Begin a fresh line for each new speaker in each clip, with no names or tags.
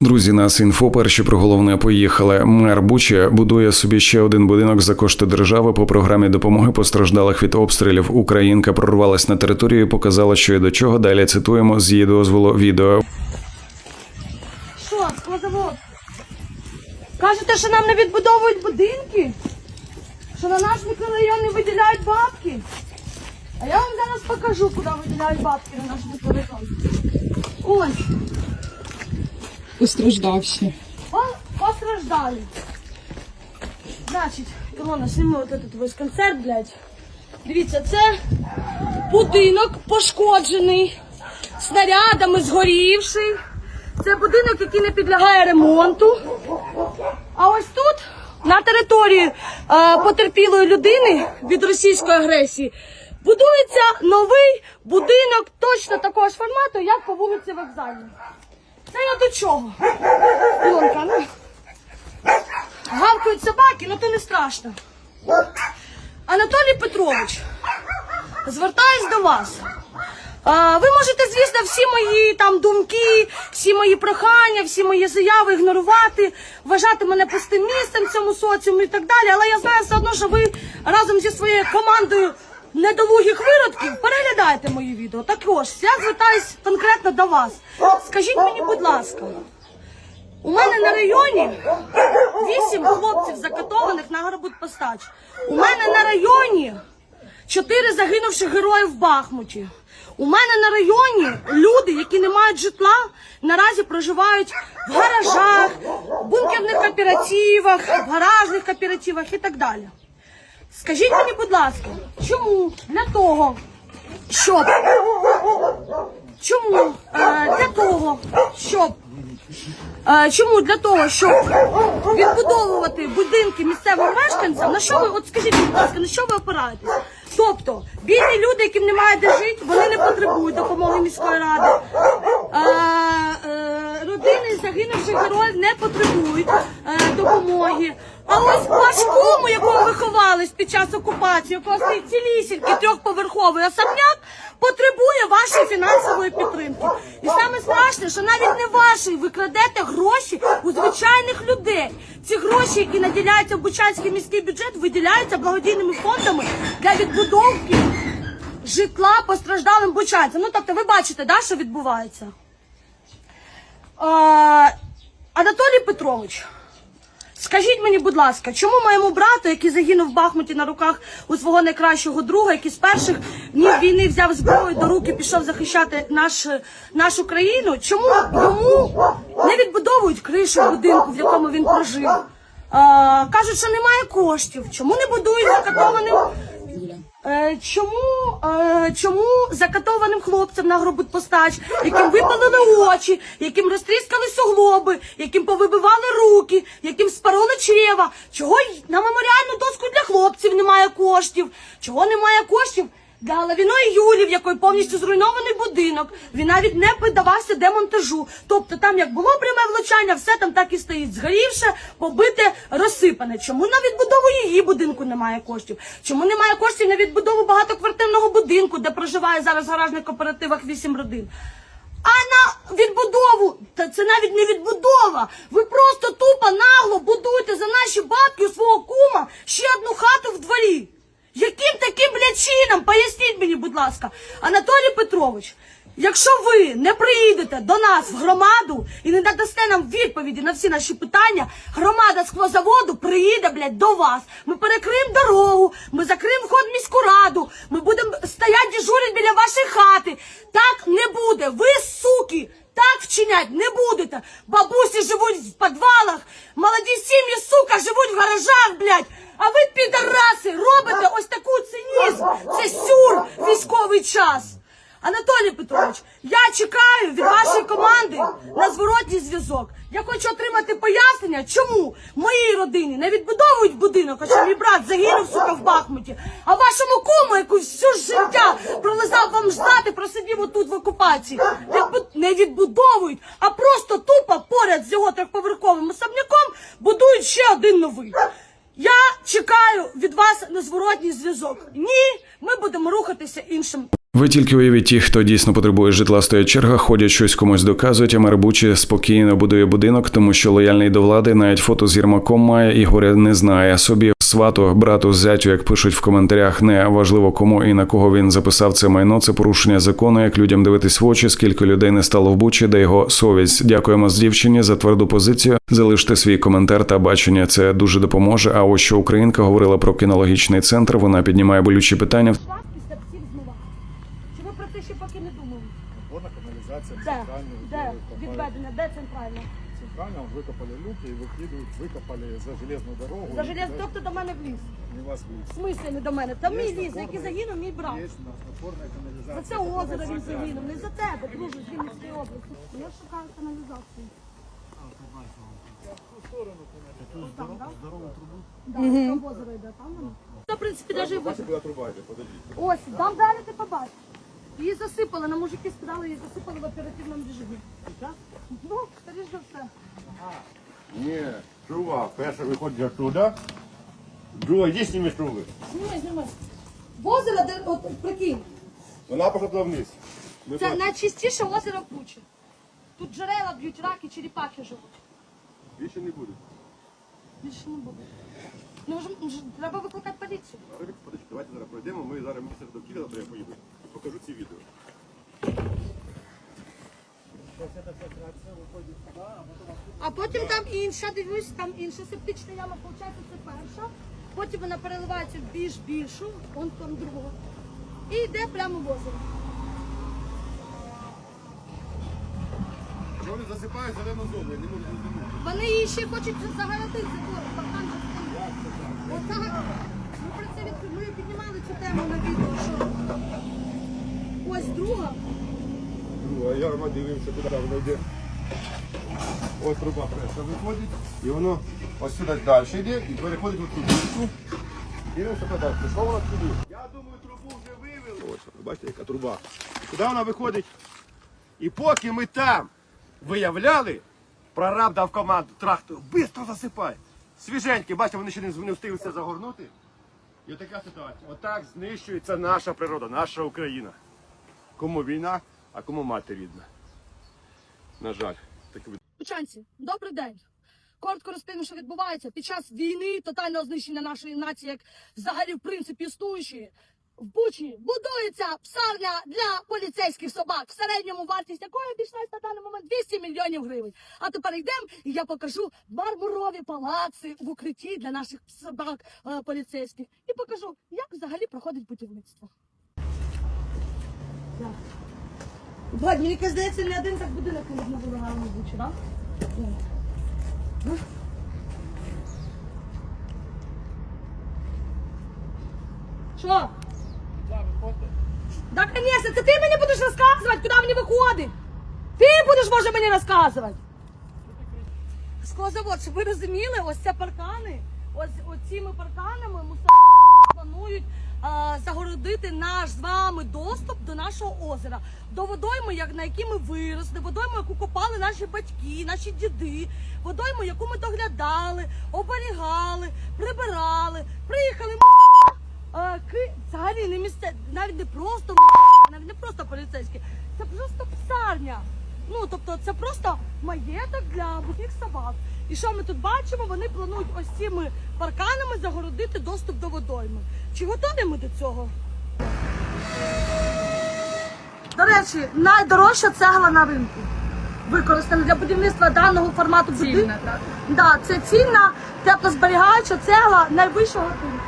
Друзі, нас інфо перші про головне поїхали. Мер Буча будує собі ще один будинок за кошти держави по програмі допомоги постраждалих від обстрілів. Українка прорвалась на територію, і показала, що і до чого. Далі цитуємо з її дозволу відео.
Що, складовод? Кажете, що нам не відбудовують будинки? Що на наш мікрорайон не виділяють бабки? А я вам зараз покажу, куди виділяють бабки на наш мікрорайон. Ось,
Постраждавші.
по- постраждали. Значить, Ілона, сніми от этот весь концерт, блядь. Дивіться, це будинок пошкоджений, снарядами згорівший. Це будинок, який не підлягає ремонту. А ось тут, на території е, потерпілої людини від російської агресії, будується новий будинок точно такого ж формату, як по вулиці Вокзальній. Це я до чого? Ілонка, ну. Гавкають собаки, ну то не страшно. Анатолій Петрович, звертаюсь до вас. А, Ви можете, звісно, всі мої там думки, всі мої прохання, всі мої заяви ігнорувати, вважати мене пустим місцем в цьому соціумі і так далі. Але я знаю все одно, що ви разом зі своєю командою недолугих виродків переглядаєте мої відео. Також я звертаюсь конкретно до вас. Скажіть мені, будь ласка, у мене на районі вісім хлопців закатованих на Горбутпостач. У мене на районі чотири загинувших героїв в Бахмуті. У мене на районі люди, які не мають житла, наразі проживають в гаражах, бункерних кооперативах, в гаражних кооперативах і так далі. Скажіть мені, будь ласка, чому для того, щоб чому для того, щоб Чому для того, щоб відбудовувати будинки місцевим мешканцям, на що ви от скажіть, будь ласка, на що ви опираєтесь? Тобто бідні люди, яким немає де жити, вони не потребують допомоги міської ради. Е, родини загинувших героїв не потребують е, допомоги. А ось важкому, якого виховались під час окупації, якого стоїть цілісінький трьохповерховий особняк, потребує вашої фінансової підтримки. І саме страшне, що навіть не ваші ви крадете гроші у звичайних людей. Ці гроші, які наділяються в Бучанський міський бюджет, виділяються благодійними фондами для відбудовки житла постраждалим бучанцям. Ну тобто, ви бачите, да, що відбувається. А, Анатолій Петрович. Скажіть мені, будь ласка, чому моєму брату, який загинув в Бахмуті на руках у свого найкращого друга, який з перших днів війни взяв зброю до руки, пішов захищати наш, нашу країну, чому йому не відбудовують кришу будинку, в якому він прожив? А, кажуть, що немає коштів. Чому не будують закатованим? Е, чому, е, чому закатованим хлопцям на гробутпостач, яким випалили очі, яким розтріскали суглоби, яким повибивали руки, яким спороли чрева, чого на меморіальну доску для хлопців немає коштів, чого немає коштів для Лавіної Юлі, в якої повністю зруйнований будинок, він навіть не піддавався демонтажу. Тобто там як було пряме влучання, все там так і стоїть, згорівше, побите, розсипане. Чому на відбудову її будинку немає коштів? Чому немає коштів на відбудову багатоквартирного будинку, де проживає зараз в гаражних кооперативах вісім родин? А на відбудову, та це навіть не відбудова. Ви просто тупо нагло будуєте за наші бабки у свого кума ще одну хату в дворі. Яким таким блядь, чином? Поясніть мені, будь ласка, Анатолій Петрович, якщо ви не приїдете до нас в громаду і не надасте нам відповіді на всі наші питання, громада склозаводу приїде, блядь, до вас. Ми перекриємо дорогу, ми закриємо вход в міську раду, ми будемо стояти дежурити біля вашої хати. Так не буде. Ви, суки, так вчинять не будете. Бабусі живуть в підвалах, молоді сім'ї, сука, живуть в гаражах, блядь. А ви, підараси, робите ось таку цинізм. Це сюр військовий час. Анатолій Петрович, я чекаю від вашої команди на зворотній зв'язок. Я хочу отримати пояснення, чому моїй родині не відбудовують будинок, хоча мій брат загинув сука в Бахмуті, а вашому куму, яку всю життя пролизав вам ждати, просидів отут в окупації, не відбудовують, а просто тупо поряд з його трьохповерховим особняком будують ще один новий. Я чекаю від вас на зворотній зв'язок. Ні, ми будемо рухатися іншим.
Ви тільки уявіть ті, хто дійсно потребує житла, стоять черга, ходять щось комусь доказують, а мербучі спокійно будує будинок, тому що лояльний до влади навіть фото з Єрмаком має і горя не знає. Собі свату, брату, зятю, як пишуть в коментарях, не важливо кому і на кого він записав це майно. Це порушення закону. Як людям дивитись в очі, скільки людей не стало в Бучі, де його совість. Дякуємо з дівчині за тверду позицію. Залиште свій коментар та бачення. Це дуже допоможе. А ось що Українка говорила про кінологічний центр. Вона піднімає болючі питання.
Викопали за железну дорогу.
За желез,
туди
тобто до мене вліз.
Не вас вліз.
В смислі не до мене? Та мій
опорна-
який загинув, мій брат.
Є опорна каналізація.
За це озеро він загинув, не за тебе, друже, з Вінницької області. Я шукаю каналізацію. Там, да? Да, там озеро йде, там воно. Та, в принципі, навіть
Бачите, куди труба йде, подождіть.
Ось, там далі ти побачиш. Її засипали, на мужики сказали, її засипали в оперативному режимі. Ну, скоріш за все.
Ні, труба. Перша виходить оттуда, друга йди з труби.
Знімай, знімай. Озеро, де, от, прикинь,
Вона пішла туди вниз. Ми
це
бачимо.
найчистіше озеро в Бучі. Тут джерела б'ють, раки, черепахи живуть.
Більше не буде.
Більше не буде. Ну, вже, вже треба викликати поліцію.
Подожди, давайте зараз пройдемо, ми зараз місце довкілля, завтра я поїду. Покажу ці відео.
А потім там інша, дивлюсь, там інша септична яма, виходить, це перша. Потім вона переливається в більш більшу, вон там друга. І йде прямо в озеро.
Вони засипають зелену зону, я не можу зрозуміти.
Вони її ще хочуть загородити, паркан же стоїть. От зага- Ми про це від... ми піднімали цю тему на відео, що ось друга.
Ну, а я Рома дивився, куди воно йде. Ось труба перша виходить, і воно ось сюди далі йде і переходить в трубу. Дивимося подальше. Що вона туди? Я думаю, трубу вже вивели. Ось, бачите, яка труба. Куди вона виходить? І поки ми там виявляли, прораб дав команду трактор, швидко засипай. Свіженькі, бачите, вони ще не, встигли загорнути. І така ситуація. Отак знищується наша природа, наша Україна. Кому війна, а кому мати рідна. На жаль, таке
Учанці, добрий день. Коротко розповім, що відбувається під час війни, тотального знищення нашої нації, як взагалі в принципі існуючої. В Бучі будується псарня для поліцейських собак, в середньому вартість якої обійшлась на даний момент 200 мільйонів гривень. А тепер йдемо і я покажу мармурові палаци в укритті для наших собак е, поліцейських. І покажу, як взагалі проходить будівництво. Бать, мені здається, не один так будинок не можна було гарно в так? Що? Да, конечно, це ти мені будеш розказувати, куди мені виходить. Ти будеш, може, мені розказувати. Склозавод, щоб ви розуміли, ось це паркани, ось оціми парканами мусора планують а, загородити наш з вами доступ до нашого озера, до водойми, на якій ми виросли, водойми, яку копали наші батьки, наші діди, водойми, яку ми доглядали, оберігали, прибирали, приїхали. А, ки... Взагалі не місце, навіть не просто навіть не просто поліцейські, це просто псарня. Ну тобто це просто маєток для бухих собак. І що ми тут бачимо? Вони планують ось цими парканами загородити доступ до водойми. Чи готові ми до цього? До речі, найдорожча цегла на ринку. Використана для будівництва даного формату будинку. Да, це цільна теплозберігаюча цегла найвищого ринку.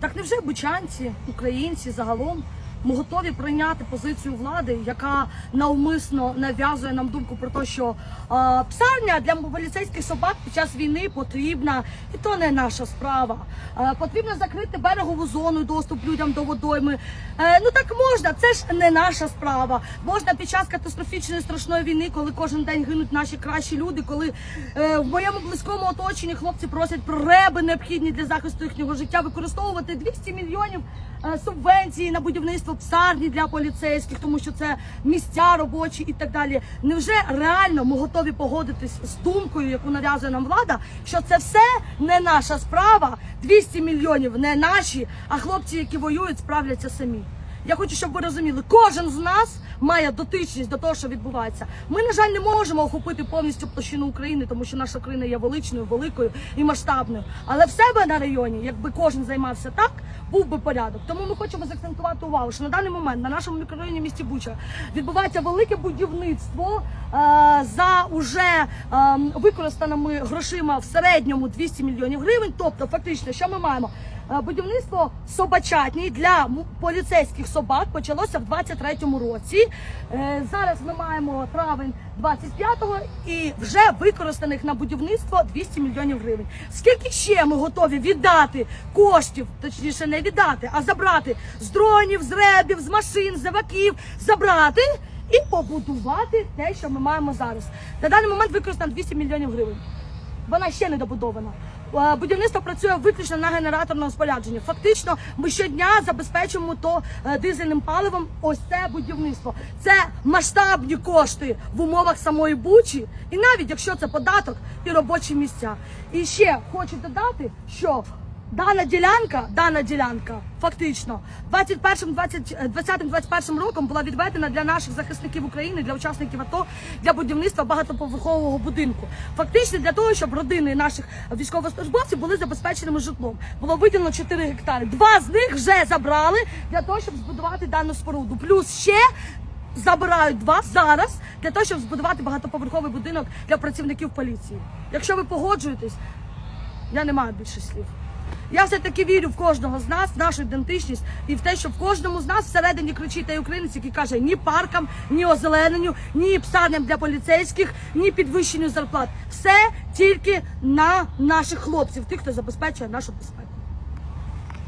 Так невже бучанці, українці загалом ми готові прийняти позицію влади, яка навмисно нав'язує нам думку про те, що а, псарня для поліцейських собак під час війни потрібна, і то не наша справа. А, потрібно закрити берегову зону, доступ людям до водойми. Е, ну так можна, це ж не наша справа. Можна під час катастрофічної страшної війни, коли кожен день гинуть наші кращі люди, коли е, в моєму близькому оточенні хлопці просять про реби необхідні для захисту їхнього життя, використовувати 200 мільйонів е, субвенції на будівництво псарні для поліцейських, тому що це місця робочі і так далі. Невже реально ми готові погодитись з думкою, яку нав'язує нам влада, що це все не наша справа, 200 мільйонів не наші, а хлопці, які воюють, справляться самі. Я хочу, щоб ви розуміли, кожен з нас має дотичність до того, що відбувається. Ми, на жаль, не можемо охопити повністю площину України, тому що наша країна є величною, великою і масштабною. Але в себе на районі, якби кожен займався так, був би порядок. Тому ми хочемо заакцентувати увагу, що на даний момент на нашому мікрорайоні місті Буча відбувається велике будівництво е, за уже е, використаними грошима в середньому 200 мільйонів гривень. Тобто, фактично, що ми маємо? Е, Будівництво собачатні для поліцейських собак почалося в 23-му році. Е, Зараз ми маємо травень 25-го і вже використаних на будівництво 200 мільйонів гривень. Скільки ще ми готові віддати коштів, точніше не віддати, а забрати з дронів, з ребів, з машин, з заваків, забрати і побудувати те, що ми маємо зараз. На даний момент використано 200 мільйонів гривень вона ще не добудована. Е, Будівництво працює виключно на генераторному спорядженні. Фактично, ми щодня забезпечуємо то е, дизельним паливом. Ось це будівництво. Це масштабні кошти в умовах самої бучі, і навіть якщо це податок і робочі місця. І ще хочу додати, що Дана ділянка, дана ділянка, фактично, 21 20-21 роком була відведена для наших захисників України, для учасників АТО, для будівництва багатоповерхового будинку. Фактично для того, щоб родини наших військовослужбовців були забезпеченими житлом. Було виділено 4 гектари. Два з них вже забрали для того, щоб збудувати дану споруду. Плюс ще забирають два зараз для того, щоб збудувати багатоповерховий будинок для працівників поліції. Якщо ви погоджуєтесь, я не маю більше слів. Я все-таки вірю в кожного з нас, в нашу ідентичність і в те, що в кожному з нас всередині кричить той українець, який каже ні паркам, ні озелененню, ні псарням для поліцейських, ні підвищенню зарплат. Все тільки на наших хлопців, тих, хто забезпечує нашу безпеку.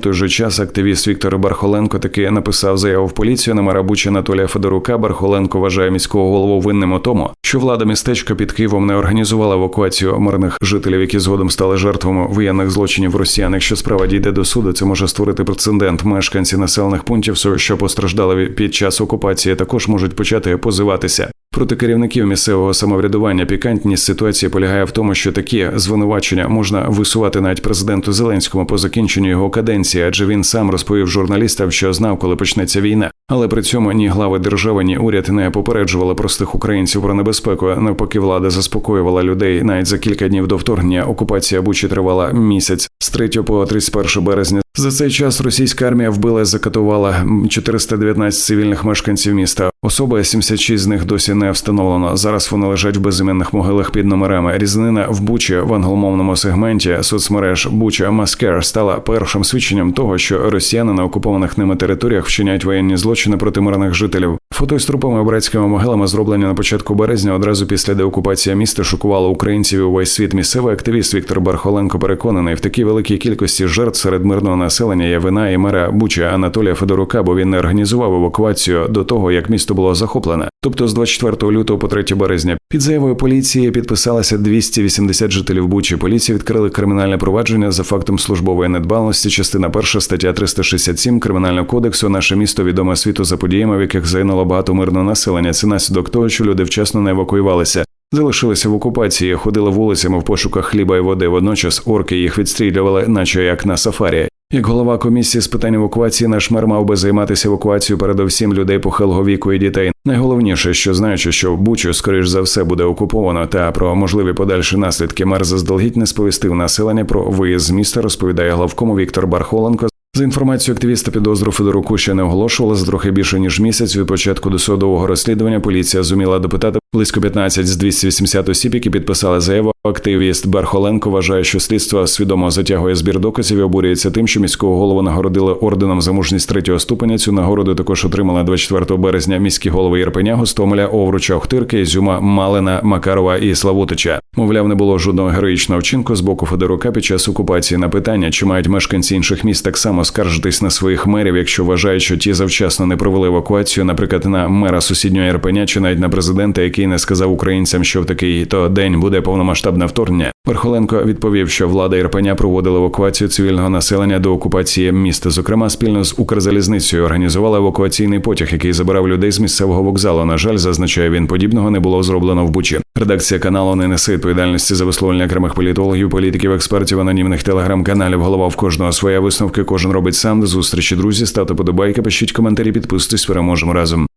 Той же час активіст Віктор Бархоленко таки написав заяву в поліцію на мера Бучі Анатолія Федорука. Бархоленко вважає міського голову винним у тому, що влада містечка під Києвом не організувала евакуацію мирних жителів, які згодом стали жертвами воєнних злочинів росіян. Якщо справа дійде до суду, це може створити прецедент. Мешканці населених пунктів, що постраждали під час окупації, також можуть почати позиватися. Проти керівників місцевого самоврядування пікантність ситуації полягає в тому, що такі звинувачення можна висувати навіть президенту Зеленському по закінченню його каденції, адже він сам розповів журналістам, що знав, коли почнеться війна. Але при цьому ні глави держави, ні уряд не попереджували простих українців про небезпеку. Навпаки, влада заспокоювала людей. Навіть за кілька днів до вторгнення окупація Бучі тривала місяць з 3 по 31 березня. За цей час російська армія вбила, і закатувала 419 цивільних мешканців міста. Особи 76 з них досі не встановлено. Зараз вони лежать в безіменних могилах під номерами. Різнина в Бучі в англомовному сегменті соцмереж Буча Маскер стала першим свідченням того, що росіяни на окупованих ними територіях вчиняють воєнні злочини проти мирних жителів. Фото із трупами братськими могилами зроблені на початку березня. Одразу після деокупації міста шокувало українців і увесь світ. Місцевий активіст Віктор Бархоленко переконаний, в такій великій кількості жертв серед мирного населення є вина і мера Буча Анатолія Федорука, бо він не організував евакуацію до того, як місто було захоплене. Тобто з 24 лютого по 3 березня під заявою поліції підписалося 280 жителів Бучі. Поліція відкрили кримінальне провадження за фактом службової недбалості. Частина 1 стаття 367 кримінального кодексу. Наше місто відоме світу за подіями, в яких загинуло багато мирного населення. Це наслідок того, що люди вчасно не евакуювалися. Залишилися в окупації, ходили вулицями в пошуках хліба і води. Водночас орки їх відстрілювали, наче як на сафарі. Як голова комісії з питань евакуації, наш мер мав би займатися евакуацією передовсім людей похилого віку і дітей. Найголовніше, що знаючи, що Бучу, скоріш за все, буде окуповано, та про можливі подальші наслідки мер заздалегідь не сповістив населення про виїзд з міста, розповідає главкому Віктор Бархоленко. За інформацією активіста підозру Федоруку ще не оголошувала за трохи більше ніж місяць від початку досудового розслідування. Поліція зуміла допитати близько 15 з 280 осіб, які підписали заяву. Активіст Бархоленко вважає, що слідство свідомо затягує збір доказів і обурюється тим, що міського голову нагородили орденом за мужність третього ступеня. Цю нагороду також отримала 24 березня міські голови Єрпеня, Гостомеля, Овруча, Охтирки, Зюма, Малина, Макарова і Славутича. Мовляв, не було жодного героїчного вчинку з боку Федорука під час окупації на питання, чи мають мешканці інших міст так само скаржитись на своїх мерів, якщо вважають, що ті завчасно не провели евакуацію, наприклад, на мера сусіднього Єрпеня чи навіть на президента, який не сказав українцям, що в такий то день буде повномасштабне вторгнення. Верхоленко відповів, що влада Ірпеня проводила евакуацію цивільного населення до окупації міста. Зокрема, спільно з Укрзалізницею організувала евакуаційний потяг, який забирав людей з місцевого вокзалу. На жаль, зазначає він, подібного не було зроблено в Бучі. Редакція каналу не несе відповідальності за висловлення окремих політологів, політиків, експертів, анонімних телеграм-каналів. Голова в кожного своя висновки. Кожен робить сам. До зустрічі, друзі. Ставте подобайки, пишіть коментарі, підписуйтесь. Переможемо разом.